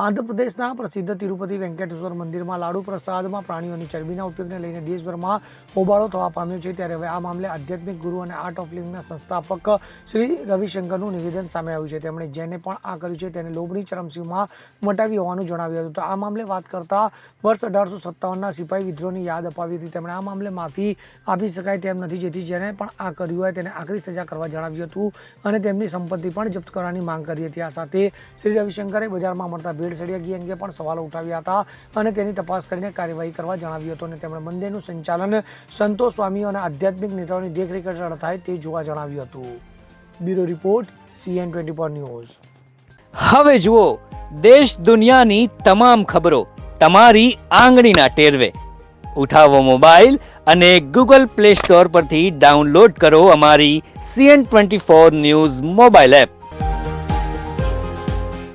આંધ્રપ્રદેશના પ્રસિદ્ધ તિરુપતિ વેંકટેશ્વર મંદિરમાં લાડુ પ્રસાદમાં પ્રાણીઓની ચરબીના ઉપયોગને લઈને દેશભરમાં હોબાળો થવા પામ્યો છે. ત્યારે હવે આ મામલે આધ્યાત્મિક ગુરુ અને આર્ટ ઓફ લિવિંગના સંસ્થાપક શ્રી રવિશંકરનું નિવેદન સામે આવ્યું છે. તેમણે જેને પણ આ કર્યું છે તેને લોભની ચરમસીમાં મટાવી હોવાનું જણાવ્યું હતું. તો આ મામલે વાત કરતા વર્ષ અઢારસો સત્તાવનના સિપાહી વિદ્રોહની યાદ અપાવી હતી. તેમણે આ મામલે માફી આપી શકાય તેમ નથી. જેથી જેને પણ આ કર્યું હોય તેને આખરી સજા કરવા જણાવ્યું હતું અને તેમની સંપત્તિ પણ જપ્ત કરવાની માંગ કરી હતી. આ સાથે શ્રી રવિશંકરે બજારમાં મળતા ભેળસેળિયા ઘી અંગે પણ સવાલો ઉઠાવ્યા હતા અને તેની તપાસ કરીને કાર્યવાહી કરવા જણાવ્યું હતું અને તેમણે મંદિરનું સંચાલન સંતોષ સ્વામીઓ અને આધ્યાત્મિક નેતાઓની દેખરેખ હેઠળ થાય તે જોવા જણાવ્યું હતું. Bureau report, CN twenty four news. હવે જુઓ, દેશ દુનિયાની તમામ ખબરો તમારી આંગળીના ટેરવે. ઉઠાવો મોબાઈલ અને ગૂગલ પ્લે સ્ટોર પરથી ડાઉનલોડ કરો અમારી CN twenty four news mobile app.